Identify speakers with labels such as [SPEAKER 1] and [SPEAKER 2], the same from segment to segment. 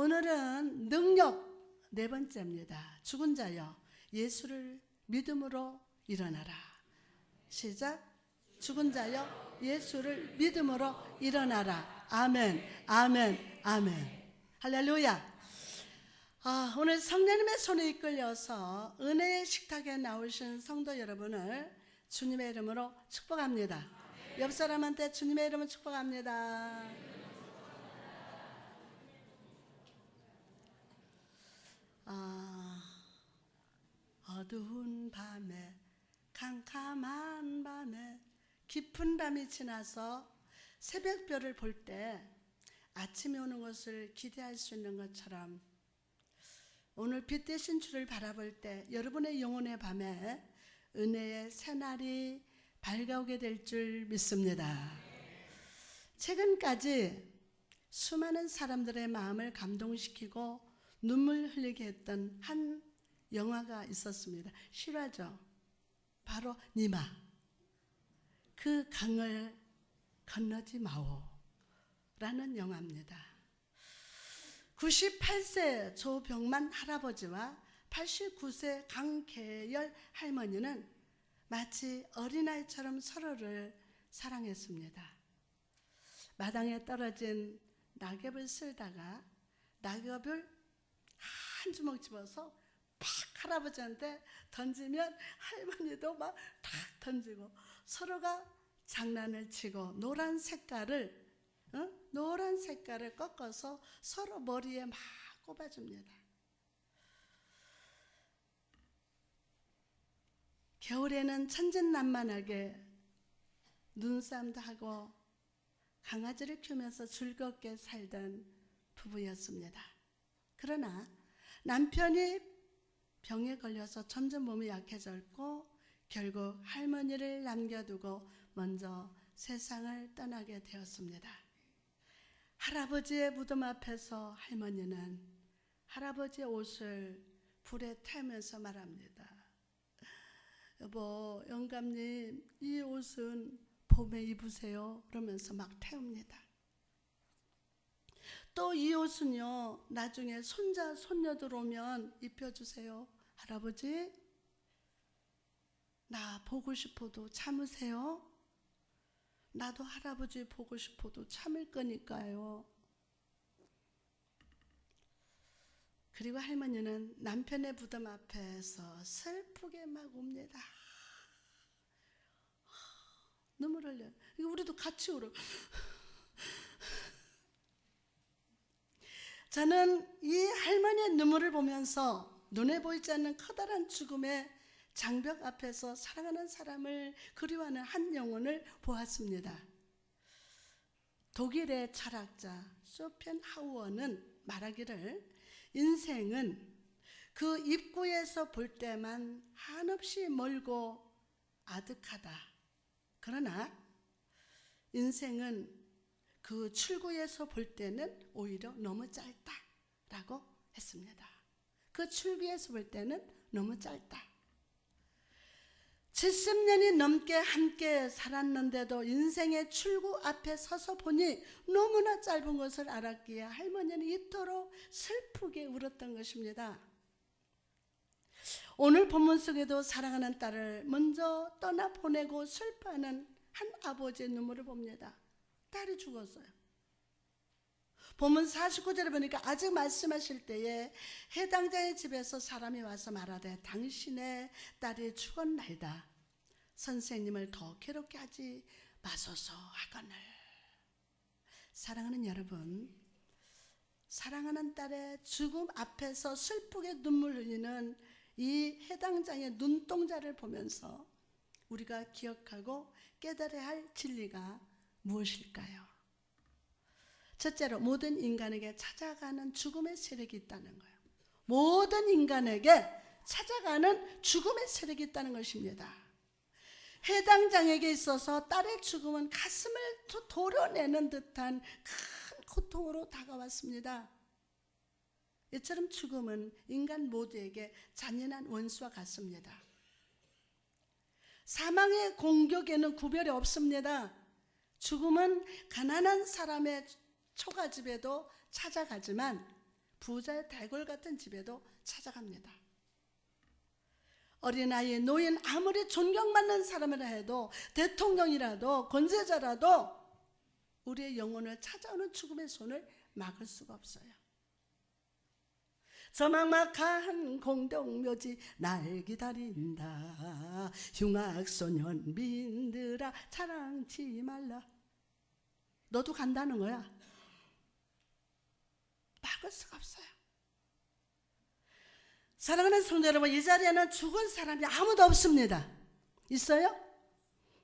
[SPEAKER 1] 오늘은 능력 네 번째입니다. 죽은 자여 예수를 믿음으로 일어나라. 시작. 죽은 자여 예수를 믿음으로 일어나라. 아멘. 아멘. 아멘. 할렐루야. 아, 오늘 성령님의 손에 이끌려서 은혜의 식탁에 나오신 성도 여러분을 주님의 이름으로 축복합니다. 옆 사람한테 주님의 이름을 축복합니다. 아, 어두운 밤에 캄캄한 밤에 깊은 밤이 지나서 새벽별을 볼 때 아침이 오는 것을 기대할 수 있는 것처럼 오늘 빛 대신 주를 바라볼 때 여러분의 영혼의 밤에 은혜의 새날이 밝아오게 될 줄 믿습니다. 최근까지 수많은 사람들의 마음을 감동시키고 눈물 흘리게 했던 한 영화가 있었습니다. 실화죠. 바로 니마. 그 강을 건너지 마오. 라는 영화입니다. 98세 조병만 할아버지와 89세 강계열 할머니는 마치 어린아이처럼 서로를 사랑했습니다. 마당에 떨어진 낙엽을 쓸다가 낙엽을 한 주먹 집어서 팍 할아버지한테 던지면 할머니도 막 탁 던지고 서로가 장난을 치고 노란 색깔을 어? 노란 색깔을 꺾어서 서로 머리에 막 꼽아줍니다. 겨울에는 천진난만하게 눈싸움도 하고 강아지를 키우면서 즐겁게 살던 부부였습니다. 그러나 남편이 병에 걸려서 점점 몸이 약해졌고 결국 할머니를 남겨두고 먼저 세상을 떠나게 되었습니다. 할아버지의 무덤 앞에서 할머니는 할아버지의 옷을 불에 태우면서 말합니다. 여보, 영감님, 이 옷은 봄에 입으세요. 그러면서 막 태웁니다. 또 이 옷은요, 나중에 손자, 손녀들 오면 입혀주세요. 할아버지, 나 보고 싶어도 참으세요. 나도 할아버지 보고 싶어도 참을 거니까요. 그리고 할머니는 남편의 부담 앞에서 슬프게 막 웁니다. 눈물 흘려요. 우리도 같이 울어. 저는 이 할머니의 눈물을 보면서 눈에 보이지 않는 커다란 죽음의 장벽 앞에서 사랑하는 사람을 그리워하는 한 영혼을 보았습니다. 독일의 철학자 쇼펜하우어는 말하기를 인생은 그 입구에서 볼 때만 한없이 멀고 아득하다. 그러나 인생은 그 출구에서 볼 때는 오히려 너무 짧다라고 했습니다. 그 출구에서 볼 때는 너무 짧다. 70년이 넘게 함께 살았는데도 인생의 출구 앞에 서서 보니 너무나 짧은 것을 알았기에 할머니는 이토록 슬프게 울었던 것입니다. 오늘 본문 속에도 사랑하는 딸을 먼저 떠나 보내고 슬퍼하는 한 아버지의 눈물을 봅니다. 딸이 죽었어요. 본문 49절에 보니까 아직 말씀하실 때에 해당자의 집에서 사람이 와서 말하되 당신의 딸이 죽었나이다. 선생님을 더 괴롭게 하지 마소서 하거늘. 사랑하는 여러분, 사랑하는 딸의 죽음 앞에서 슬프게 눈물 흘리는 이 해당장의 눈동자를 보면서 우리가 기억하고 깨달아야 할 진리가 무엇일까요? 첫째로 모든 인간에게 찾아가는 죽음의 세력이 있다는 거예요. 모든 인간에게 찾아가는 죽음의 세력이 있다는 것입니다. 해당장에게 있어서 딸의 죽음은 가슴을 도려내는 듯한 큰 고통으로 다가왔습니다. 이처럼 죽음은 인간 모두에게 잔인한 원수와 같습니다. 사망의 공격에는 구별이 없습니다. 죽음은 가난한 사람의 초가집에도 찾아가지만 부자의 대골 같은 집에도 찾아갑니다. 어린아이, 노인 아무리 존경받는 사람이라 해도 대통령이라도 권세자라도 우리의 영혼을 찾아오는 죽음의 손을 막을 수가 없어요. 저 막막한 공동묘지 날 기다린다 흉악소년 민들아 자랑치 말라 너도 간다는 거야 막을 수가 없어요 사랑하는 성도 여러분 이 자리에는 죽은 사람이 아무도 없습니다 있어요?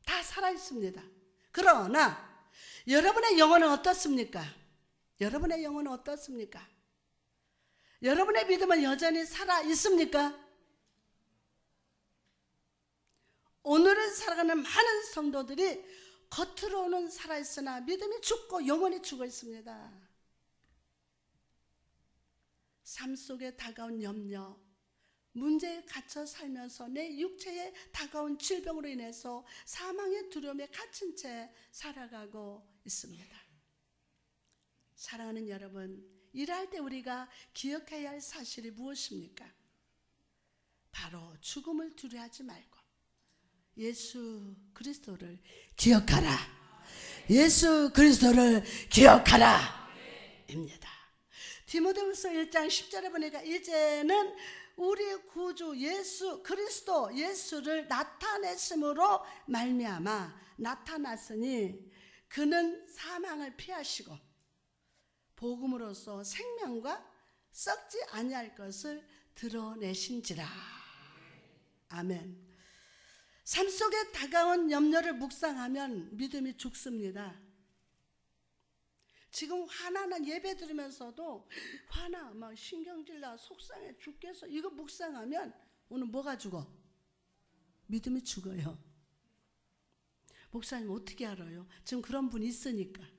[SPEAKER 1] 다 살아 있습니다 그러나 여러분의 영혼은 어떻습니까? 여러분의 영혼은 어떻습니까? 여러분의 믿음은 여전히 살아 있습니까? 오늘을 살아가는 많은 성도들이 겉으로는 살아 있으나 믿음이 죽고 영혼이 죽어 있습니다. 삶 속에 다가온 염려, 문제에 갇혀 살면서 내 육체에 다가온 질병으로 인해서 사망의 두려움에 갇힌 채 살아가고 있습니다. 사랑하는 여러분, 일할 때 우리가 기억해야 할 사실이 무엇입니까? 바로 죽음을 두려워하지 말고 예수 그리스도를 기억하라. 예수 그리스도를 기억하라. 입니다. 디모데후서 1장 10절에 보니까 이제는 우리 구주 예수 그리스도 예수를 나타냈으므로 말미암아 나타났으니 그는 사망을 피하시고 복음으로써 생명과 썩지 아니할 것을 드러내신지라. 아멘. 삶 속에 다가온 염려를 묵상하면 믿음이 죽습니다. 지금 화나는 예배 들으면서도 화나, 막 신경질 나, 속상해 죽겠어. 이거 묵상하면 오늘 뭐가 죽어? 믿음이 죽어요. 목사님 어떻게 알아요? 지금 그런 분 있으니까.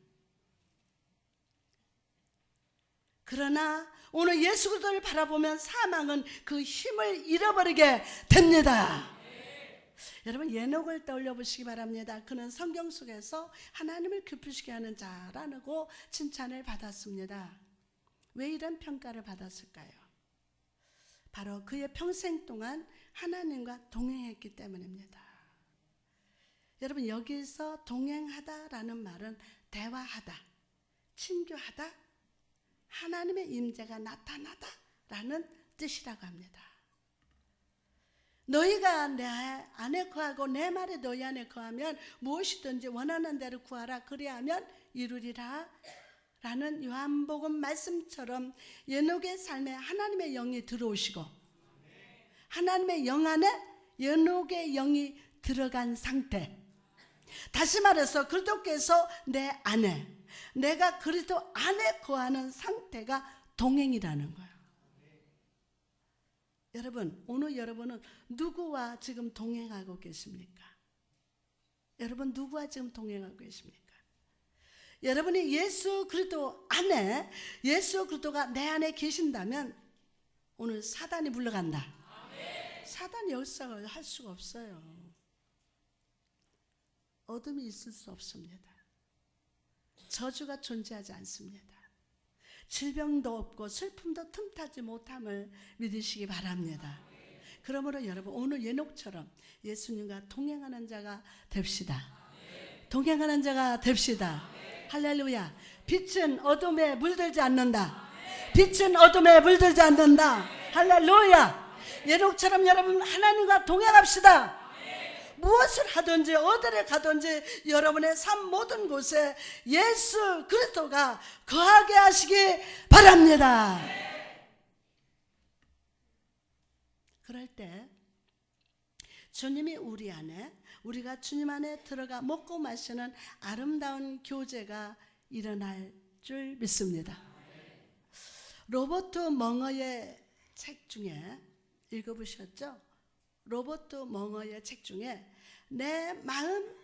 [SPEAKER 1] 그러나 오늘 예수 그리스도를 바라보면 사망은 그 힘을 잃어버리게 됩니다. 여러분 예녹을 떠올려 보시기 바랍니다. 그는 성경 속에서 하나님을 기쁘시게 하는 자라고 칭찬을 받았습니다. 왜 이런 평가를 받았을까요? 바로 그의 평생 동안 하나님과 동행했기 때문입니다. 여러분 여기서 동행하다라는 말은 대화하다, 친교하다, 하나님의 임재가 나타나다라는 뜻이라고 합니다. 너희가 내 안에 거하고 내 말에 너희 안에 거하면 무엇이든지 원하는 대로 구하라. 그리하면 이루리라. 라는 요한복음 말씀처럼 연옥의 삶에 하나님의 영이 들어오시고 하나님의 영 안에 연옥의 영이 들어간 상태. 다시 말해서 그리스도께서 내 안에 내가 그리스도 안에 거하는 상태가 동행이라는 거예요. 여러분, 오늘 여러분은 누구와 지금 동행하고 계십니까? 여러분 누구와 지금 동행하고 계십니까? 여러분이 예수 그리스도 안에 예수 그리스도가 내 안에 계신다면 오늘 사단이 물러간다. 사단 역사를 할 수가 없어요. 어둠이 있을 수 없습니다. 저주가 존재하지 않습니다. 질병도 없고 슬픔도 틈타지 못함을 믿으시기 바랍니다. 그러므로 여러분 오늘 예녹처럼 예수님과 동행하는 자가 됩시다. 동행하는 자가 됩시다. 할렐루야. 빛은 어둠에 물들지 않는다. 빛은 어둠에 물들지 않는다. 할렐루야. 예녹처럼 여러분 하나님과 동행합시다. 무엇을 하든지 어디를 가든지 여러분의 삶 모든 곳에 예수 그리스도가 거하게 하시기 바랍니다. 그럴 때 주님이 우리 안에 우리가 주님 안에 들어가 먹고 마시는 아름다운 교제가 일어날 줄 믿습니다. 로버트 멍어의 책 중에 읽어보셨죠? 로버트 멍어의 책 중에 내 마음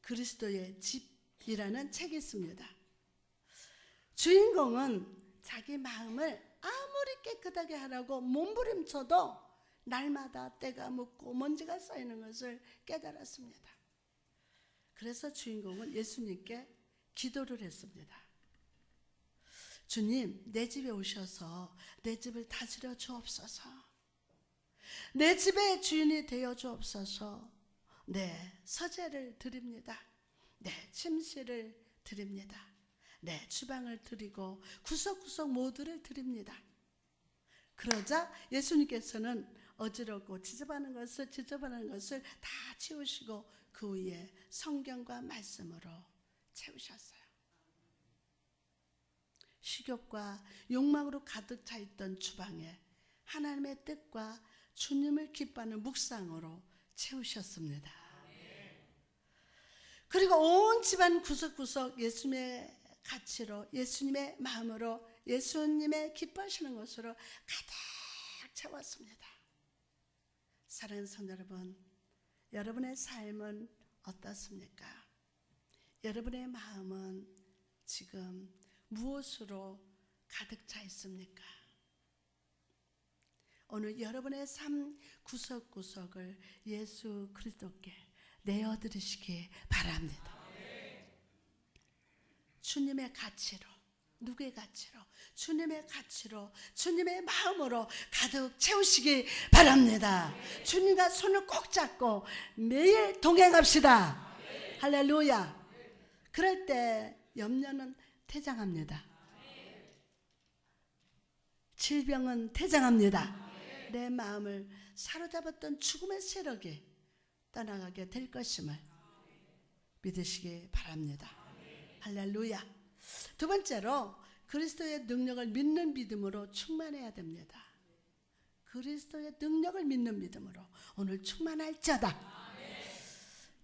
[SPEAKER 1] 그리스도의 집이라는 책이 있습니다. 주인공은 자기 마음을 아무리 깨끗하게 하라고 몸부림쳐도 날마다 때가 묻고 먼지가 쌓이는 것을 깨달았습니다. 그래서 주인공은 예수님께 기도를 했습니다. 주님, 내 집에 오셔서 내 집을 다스려 주옵소서. 내 집의 주인이 되어 주옵소서. 네, 서재를 드립니다. 네, 침실을 드립니다. 네, 주방을 드리고 구석구석 모두를 드립니다. 그러자 예수님께서는 어지럽고 지저분한 것을 지저분한 것을 다 치우시고 그 위에 성경과 말씀으로 채우셨어요. 식욕과 욕망으로 가득 차 있던 주방에 하나님의 뜻과 주님을 기뻐하는 묵상으로 채우셨습니다. 그리고 온 집안 구석구석 예수님의 가치로 예수님의 마음으로 예수님의 기뻐하시는 것으로 가득 채웠습니다. 사랑하는 성도 여러분, 여러분의 삶은 어떻습니까? 여러분의 마음은 지금 무엇으로 가득 차 있습니까? 오늘 여러분의 삶 구석구석을 예수 그리스도께 내어드리시기 바랍니다. 주님의 가치로, 누구의 가치로? 주님의 가치로, 주님의 마음으로 가득 채우시기 바랍니다. 주님과 손을 꼭 잡고 매일 동행합시다. 할렐루야. 그럴 때 염려는 퇴장합니다. 질병은 퇴장합니다. 내 마음을 사로잡았던 죽음의 세력이 떠나가게 될 것임을 믿으시기 바랍니다. 할렐루야. 두 번째로 그리스도의 능력을 믿는 믿음으로 충만해야 됩니다. 그리스도의 능력을 믿는 믿음으로 오늘 충만할자다.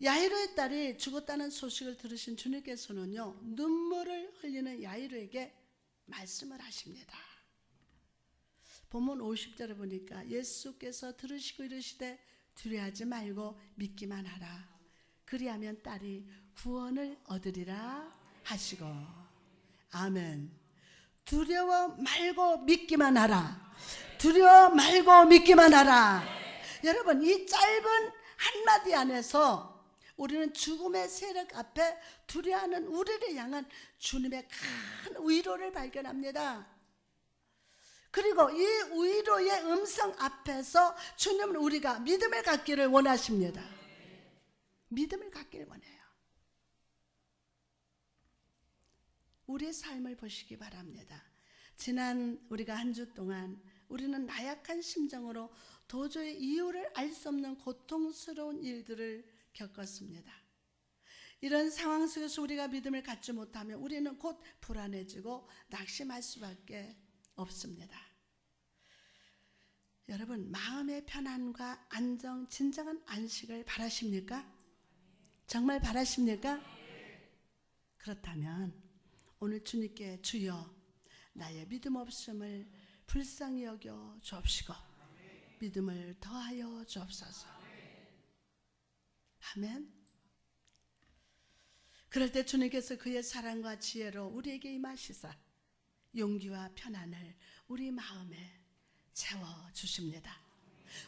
[SPEAKER 1] 야이로의 딸이 죽었다는 소식을 들으신 주님께서는요 눈물을 흘리는 야이로에게 말씀을 하십니다. 본문 50절에 보니까 예수께서 들으시고 이르시되 두려워하지 말고 믿기만 하라. 그리하면 딸이 구원을 얻으리라 하시고 아멘. 두려워 말고 믿기만 하라. 두려워 말고 믿기만 하라. 여러분 이 짧은 한마디 안에서 우리는 죽음의 세력 앞에 두려워하는 우리를 향한 주님의 큰 위로를 발견합니다. 그리고 이 위로의 음성 앞에서 주님은 우리가 믿음을 갖기를 원하십니다. 믿음을 갖기를 원해요. 우리의 삶을 보시기 바랍니다. 지난 우리가 한 주 동안 우리는 나약한 심정으로 도저히 이유를 알 수 없는 고통스러운 일들을 겪었습니다. 이런 상황 속에서 우리가 믿음을 갖지 못하면 우리는 곧 불안해지고 낙심할 수밖에 없습니다. 여러분, 마음의 편안과 안정, 진정한 안식을 바라십니까? 정말 바라십니까? 그렇다면 오늘 주님께 주여 나의 믿음 없음을 불쌍히 여겨 주옵시고 믿음을 더하여 주옵소서. 아멘. 그럴 때 주님께서 그의 사랑과 지혜로 우리에게 임하시사 용기와 편안을 우리 마음에 채워 주십니다.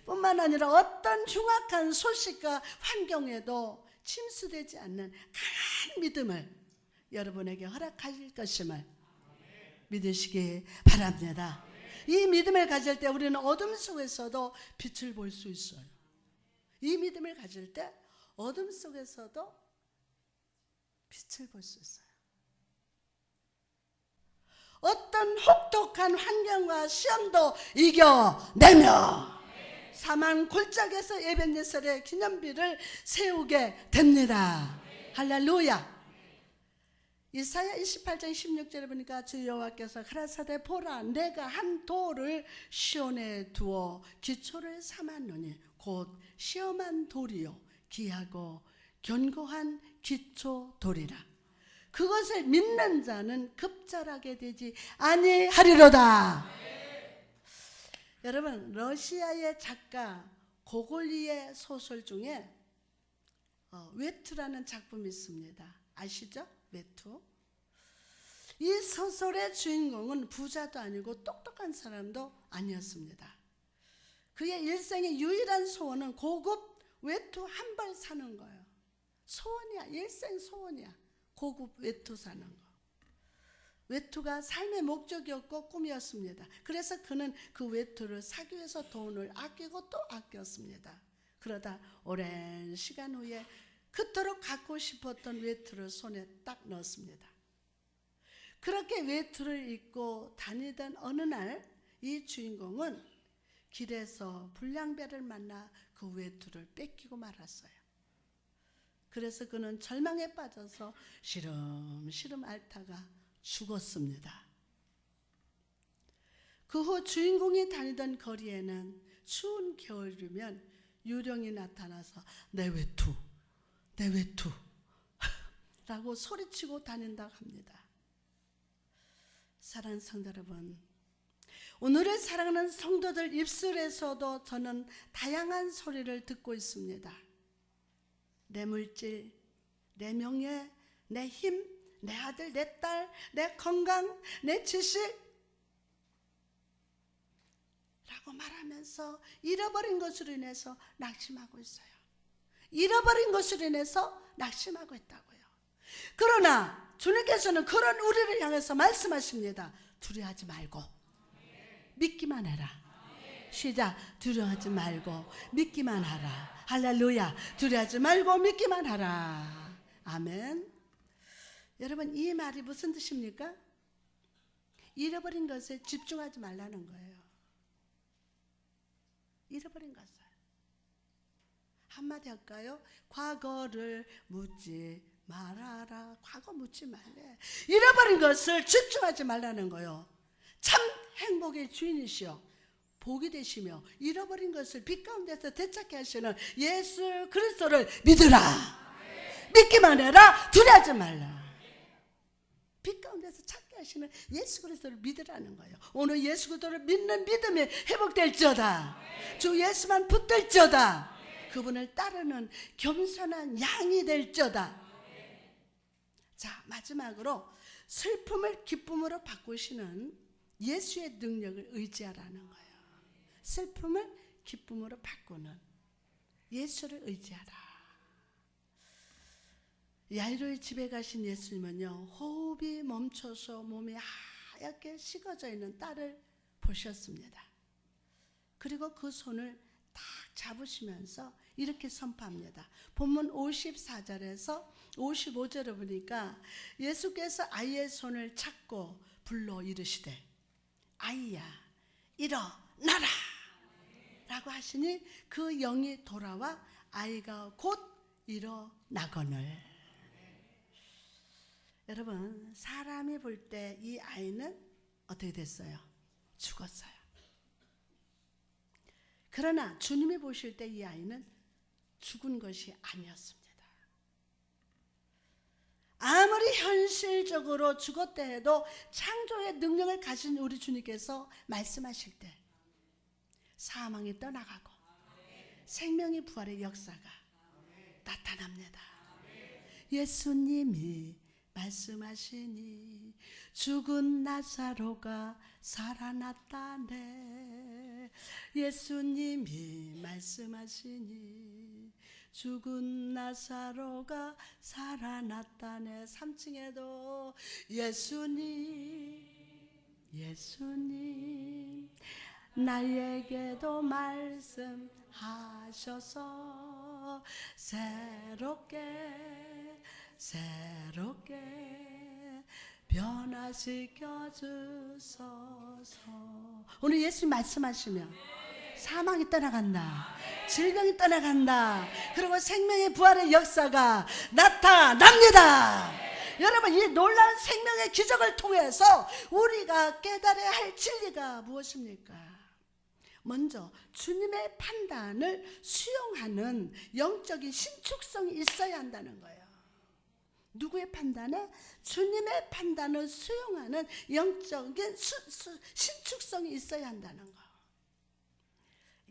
[SPEAKER 1] 뿐만 아니라 어떤 흉악한 소식과 환경에도 침수되지 않는 강한 믿음을 여러분에게 허락하실 것임을 믿으시기 바랍니다. 이 믿음을 가질 때 우리는 어둠 속에서도 빛을 볼 수 있어요. 이 믿음을 가질 때 어둠 속에서도 빛을 볼 수 있어요. 어떤 혹독한 환경과 시험도 이겨내며 사망 골짜기에서 예배예설의 기념비를 세우게 됩니다. 할렐루야. 이사야 28장 16절에 보니까 주 여호와께서 가라사대 보라 내가 한 돌을 시온에 두어 기초를 삼았노니 곧 시험한 돌이요 귀하고 견고한 기초 돌이라 그것을 믿는 자는 급절하게 되지 아니하리로다. 여러분 러시아의 작가 고골리의 소설 중에 어, 외투라는 작품이 있습니다. 아시죠? 외투. 이 소설의 주인공은 부자도 아니고 똑똑한 사람도 아니었습니다. 그의 일생의 유일한 소원은 고급 외투 한 벌 사는 거예요. 소원이야. 일생 소원이야. 고급 외투 사는 거. 외투가 삶의 목적이었고 꿈이었습니다. 그래서 그는 그 외투를 사기 위해서 돈을 아끼고 또 아꼈습니다. 그러다 오랜 시간 후에 그토록 갖고 싶었던 외투를 손에 딱 넣었습니다. 그렇게 외투를 입고 다니던 어느 날 이 주인공은 길에서 불량배를 만나 그 외투를 뺏기고 말았어요. 그래서 그는 절망에 빠져서 시름시름 앓다가 죽었습니다. 그 후 주인공이 다니던 거리에는 추운 겨울이면 유령이 나타나서 내 외투, 내 외투 라고 소리치고 다닌다고 합니다. 사랑하는 성도 여러분, 오늘의 사랑하는 성도들 입술에서도 저는 다양한 소리를 듣고 있습니다. 내 물질, 내 명예, 내 힘, 내 아들, 내 딸, 내 건강, 내 지식 라고 말하면서 잃어버린 것으로 인해서 낙심하고 있어요. 잃어버린 것으로 인해서 낙심하고 있다고요. 그러나 주님께서는 그런 우리를 향해서 말씀하십니다. 두려워하지 말고 믿기만 해라. 시작. 두려워하지 말고 믿기만 하라. 할렐루야. 두려워하지 말고 믿기만 하라. 아멘. 여러분 이 말이 무슨 뜻입니까? 잃어버린 것에 집중하지 말라는 거예요. 잃어버린 것을. 한마디 할까요? 과거를 묻지 말아라. 과거 묻지 말래. 잃어버린 것을 집중하지 말라는 거요. 참 행복의 주인이시여. 복이 되시며 잃어버린 것을 빛 가운데서 되찾게 하시는 예수 그리스도를 믿으라. 믿기만 해라. 두려하지 말라. 빛 가운데서 찾게 하시는 예수 그리스도를 믿으라는 거예요. 오늘 예수 그리스도를 믿는 믿음이 회복될지어다. 주 예수만 붙들지어다. 그분을 따르는 겸손한 양이 될지어다. 자, 마지막으로 슬픔을 기쁨으로 바꾸시는 예수의 능력을 의지하라는 거예요. 슬픔을 기쁨으로 바꾸는 예수를 의지하라. 야이로의 집에 가신 예수님은요, 호흡이 멈춰서 몸이 하얗게 식어져 있는 딸을 보셨습니다. 그리고 그 손을 딱 잡으시면서 이렇게 선포합니다. 본문 54절에서 55절을 보니까 예수께서 아이의 손을 잡고 불러 이르시되 아이야 일어나라 라고 하시니 그 영이 돌아와 아이가 곧 일어나거늘 여러분 사람이 볼 때 이 아이는 어떻게 됐어요? 죽었어요. 그러나 주님이 보실 때 이 아이는 죽은 것이 아니었습니다. 아무리 현실적으로 죽었다 해도 창조의 능력을 가진 우리 주님께서 말씀하실 때 사망이 떠나가고 생명의 부활의 역사가 나타납니다. 예수님이 말씀하시니 죽은 나사로가 살아났다네. 예수님이 말씀하시니 죽은 나사로가 살아났다네. 3층에도 예수님 예수님 나에게도 말씀하셔서 새롭게 새롭게 변화시켜 주소서. 오늘 예수님 말씀하시면 사망이 떠나간다. 질병이 떠나간다. 그리고 생명의 부활의 역사가 나타납니다. 여러분 이 놀라운 생명의 기적을 통해서 우리가 깨달아야 할 진리가 무엇입니까? 먼저 주님의 판단을 수용하는 영적인 신축성이 있어야 한다는 거예요. 누구의 판단에? 주님의 판단을 수용하는 영적인 수, 수, 신축성이 있어야 한다는 거.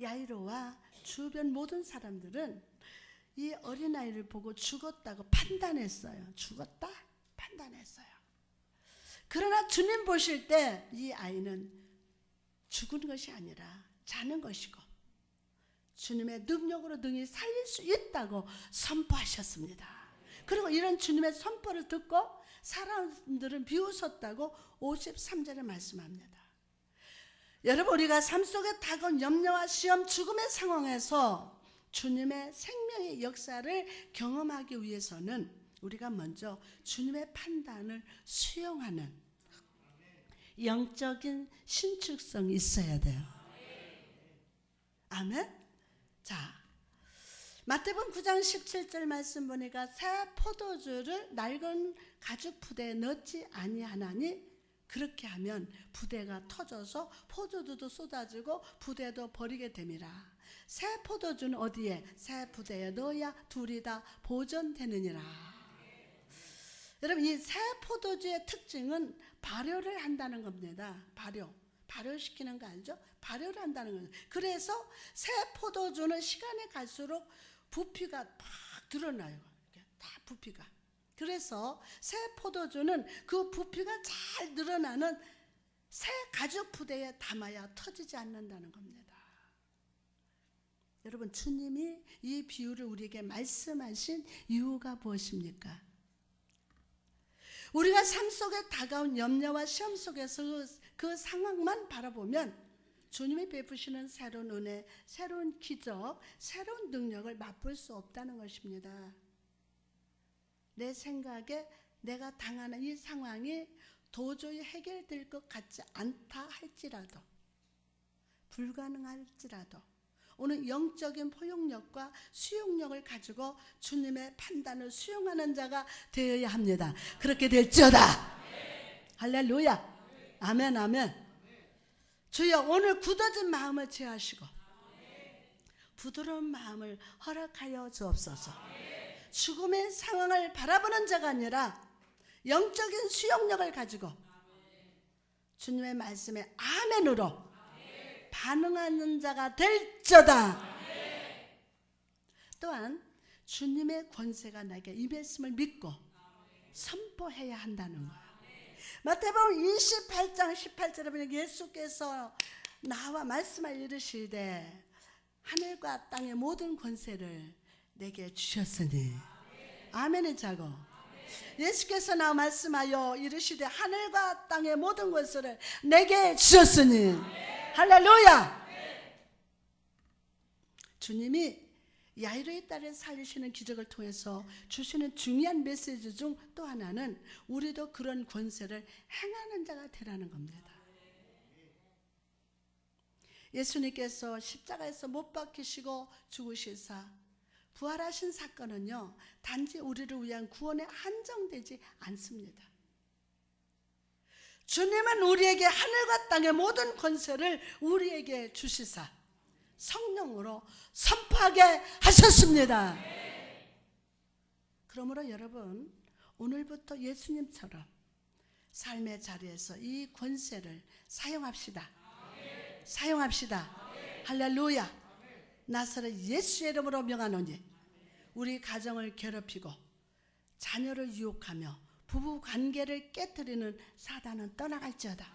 [SPEAKER 1] 야이로와 주변 모든 사람들은 이 어린아이를 보고 죽었다고 판단했어요. 죽었다? 판단했어요. 그러나 주님 보실 때 이 아이는 죽은 것이 아니라 자는 것이고 주님의 능력으로 능히 살릴 수 있다고 선포하셨습니다. 그리고 이런 주님의 선포를 듣고 사람들은 비웃었다고 53절에 말씀합니다. 여러분 우리가 삶 속에 다가온 염려와 시험, 죽음의 상황에서 주님의 생명의 역사를 경험하기 위해서는 우리가 먼저 주님의 판단을 수용하는 영적인 신축성이 있어야 돼요. 아멘. 자, 마태복음 9장 17절 말씀 보니까 새 포도주를 낡은 가죽 부대에 넣지 아니하나니 그렇게 하면 부대가 터져서 포도주도 쏟아지고 부대도 버리게 됨이라. 새 포도주는 어디에? 새 부대에 넣어야 둘이 다 보존되느니라. 여러분 이 새 포도주의 특징은 발효를 한다는 겁니다. 발효. 발효시키는 거 알죠? 발효를 한다는 거예요. 그래서 새 포도주는 시간이 갈수록 부피가 팍 드러나요. 다 부피가. 그래서 새 포도주는 그 부피가 잘 늘어나는 새 가죽 부대에 담아야 터지지 않는다는 겁니다. 여러분 주님이 이 비유를 우리에게 말씀하신 이유가 무엇입니까? 우리가 삶 속에 다가온 염려와 시험 속에서 그, 그 상황만 바라보면 주님이 베푸시는 새로운 은혜, 새로운 기적, 새로운 능력을 맛볼 수 없다는 것입니다. 내 생각에 내가 당하는 이 상황이 도저히 해결될 것 같지 않다 할지라도 불가능할지라도 오늘 영적인 포용력과 수용력을 가지고 주님의 판단을 수용하는 자가 되어야 합니다. 그렇게 될지어다. 할렐루야. 아멘 아멘. 주여 오늘 굳어진 마음을 제하시고 부드러운 마음을 허락하여 주옵소서. 죽음의 상황을 바라보는 자가 아니라 영적인 수용력을 가지고 주님의 말씀에 아멘으로 반응하는 자가 될저다. 또한 주님의 권세가 나에게 임했음을 믿고 선포해야 한다는 거야. 마태복음 28장 18절에 보면 예수께서 나와 말씀을 이르시되 하늘과 땅의 모든 권세를 내게 주셨으니. 아멘의 자고. 예수께서 나와 말씀하여 이르시되 하늘과 땅의 모든 권세를 내게 주셨으니. 할렐루야! 주님이 야이로의 딸을 살리시는 기적을 통해서 주시는 중요한 메시지 중 또 하나는 우리도 그런 권세를 행하는 자가 되라는 겁니다. 예수님께서 십자가에서 못 박히시고 죽으시사 부활하신 사건은요 단지 우리를 위한 구원에 한정되지 않습니다. 주님은 우리에게 하늘과 땅의 모든 권세를 우리에게 주시사 성령으로 선포하게 하셨습니다. 그러므로 여러분 오늘부터 예수님처럼 삶의 자리에서 이 권세를 사용합시다. 사용합시다. 할렐루야. 나사렛 예수의 이름으로 명하노니 우리 가정을 괴롭히고 자녀를 유혹하며 부부 관계를 깨뜨리는 사단은 떠나갈지어다.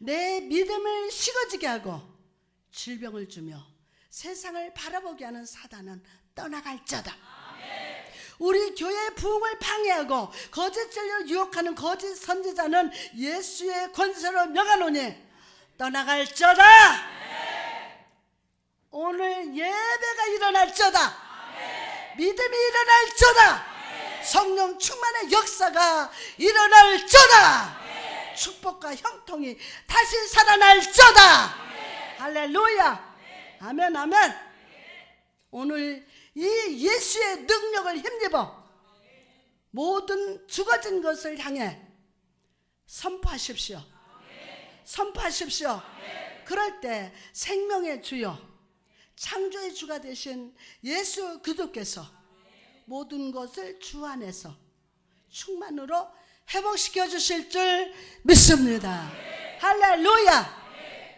[SPEAKER 1] 내 믿음을 식어지게 하고 질병을 주며 세상을 바라보게 하는 사단은 떠나갈지어다. 우리 교회 부흥을 방해하고 거짓 진리를 유혹하는 거짓 선지자는 예수의 권세로 명하노니 떠나갈지어다. 오늘 예배가 일어날지어다. 믿음이 일어날지어다. 성령 충만의 역사가 일어날지어다. 축복과 형통이 다시 살아날지어다. 할렐루야. 아멘 아멘. 오늘 이 예수의 능력을 힘입어 모든 죽어진 것을 향해 선포하십시오. 선포하십시오. 그럴 때 생명의 주요 창조의 주가 되신 예수 그리스도께서 모든 것을 주 안에서 충만으로 회복시켜 주실 줄 믿습니다. 할렐루야.